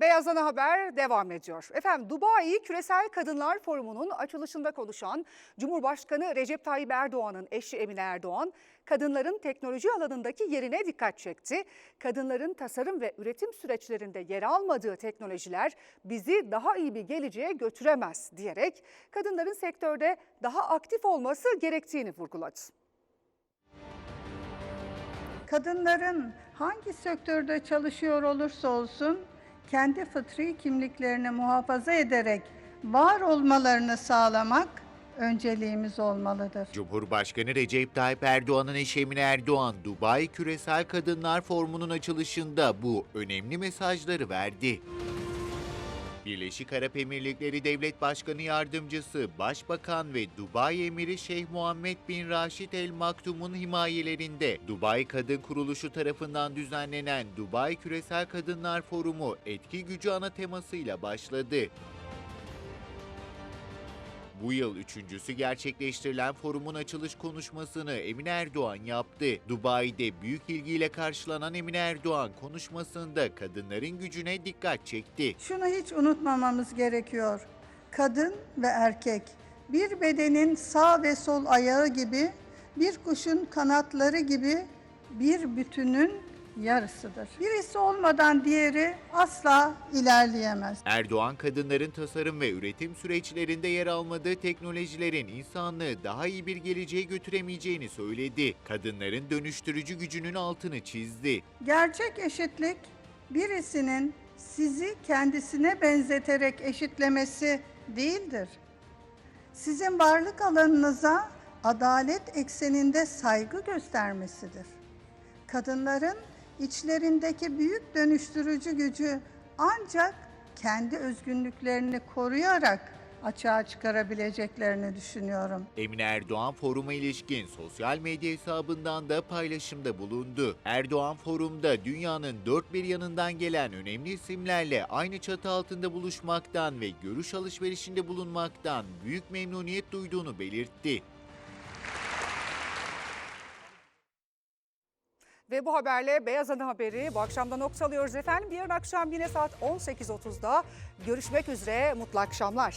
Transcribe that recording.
Beyaz Ana Haber devam ediyor. Efendim Dubai Küresel Kadınlar Forumu'nun açılışında konuşan Cumhurbaşkanı Recep Tayyip Erdoğan'ın eşi Emine Erdoğan, kadınların teknoloji alanındaki yerine dikkat çekti. Kadınların tasarım ve üretim süreçlerinde yer almadığı teknolojiler bizi daha iyi bir geleceğe götüremez diyerek kadınların sektörde daha aktif olması gerektiğini vurguladı. Kadınların hangi sektörde çalışıyor olursa olsun kendi fıtri kimliklerini muhafaza ederek var olmalarını sağlamak önceliğimiz olmalıdır. Cumhurbaşkanı Recep Tayyip Erdoğan'ın eşi Emine Erdoğan, Dubai Küresel Kadınlar Forumu'nun açılışında bu önemli mesajları verdi. Birleşik Arap Emirlikleri Devlet Başkanı Yardımcısı, Başbakan ve Dubai Emiri Şeyh Muhammed bin Raşid El Maktum'un himayelerinde Dubai Kadın Kuruluşu tarafından düzenlenen Dubai Küresel Kadınlar Forumu etki gücü ana temasıyla başladı. Bu yıl üçüncüsü gerçekleştirilen forumun açılış konuşmasını Emine Erdoğan yaptı. Dubai'de büyük ilgiyle karşılanan Emine Erdoğan konuşmasında kadınların gücüne dikkat çekti. Şunu hiç unutmamamız gerekiyor. Kadın ve erkek bir bedenin sağ ve sol ayağı gibi, bir kuşun kanatları gibi bir bütünün yarısıdır. Birisi olmadan diğeri asla ilerleyemez. Erdoğan kadınların tasarım ve üretim süreçlerinde yer almadığı teknolojilerin insanlığı daha iyi bir geleceğe götüremeyeceğini söyledi. Kadınların dönüştürücü gücünün altını çizdi. Gerçek eşitlik birisinin sizi kendisine benzeterek eşitlemesi değildir. Sizin varlık alanınıza adalet ekseninde saygı göstermesidir. Kadınların içlerindeki büyük dönüştürücü gücü ancak kendi özgünlüklerini koruyarak açığa çıkarabileceklerini düşünüyorum. Emine Erdoğan foruma ilişkin sosyal medya hesabından da paylaşımda bulundu. Erdoğan forumda dünyanın dört bir yanından gelen önemli isimlerle aynı çatı altında buluşmaktan ve görüş alışverişinde bulunmaktan büyük memnuniyet duyduğunu belirtti. Ve bu haberle Beyaz Ana Haberi bu akşamda noktalıyoruz efendim. Yarın akşam yine saat 18.30'da görüşmek üzere. Mutlu akşamlar.